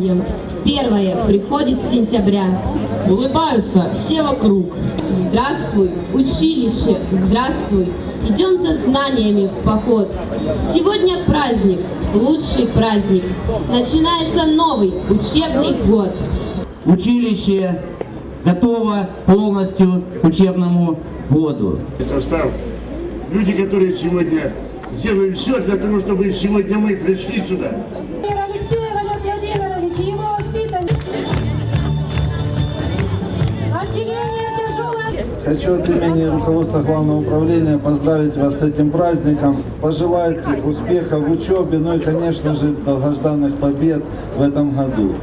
празднованием. Первое приходит сентября. Улыбаются все вокруг. Здравствуй, училище, здравствуй. Идем за знаниями в поход. Сегодня праздник, лучший праздник. Начинается новый учебный год. Училище готово полностью к учебному году. состав. Люди, которые сегодня сделали все для того, чтобы сегодня мы пришли сюда. Алексея Хочу от имени руководства Главного управления поздравить вас с этим праздником, пожелать успеха в учебе, ну и, конечно же, долгожданных побед в этом году.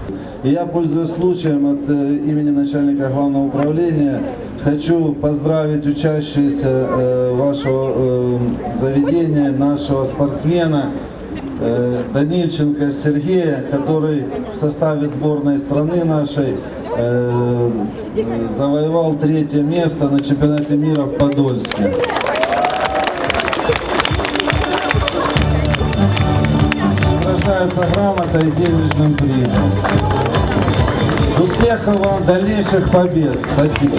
И я, пользуясь случаем от э, имени начальника Главного управления, хочу поздравить учащихся э, вашего э, заведения, нашего спортсмена, Данильченко Сергея, который в составе сборной страны нашей э, завоевал третье место на чемпионате мира в Подольске. Награждается грамотой и денежным призом. Успехов вам, дальнейших побед. Спасибо.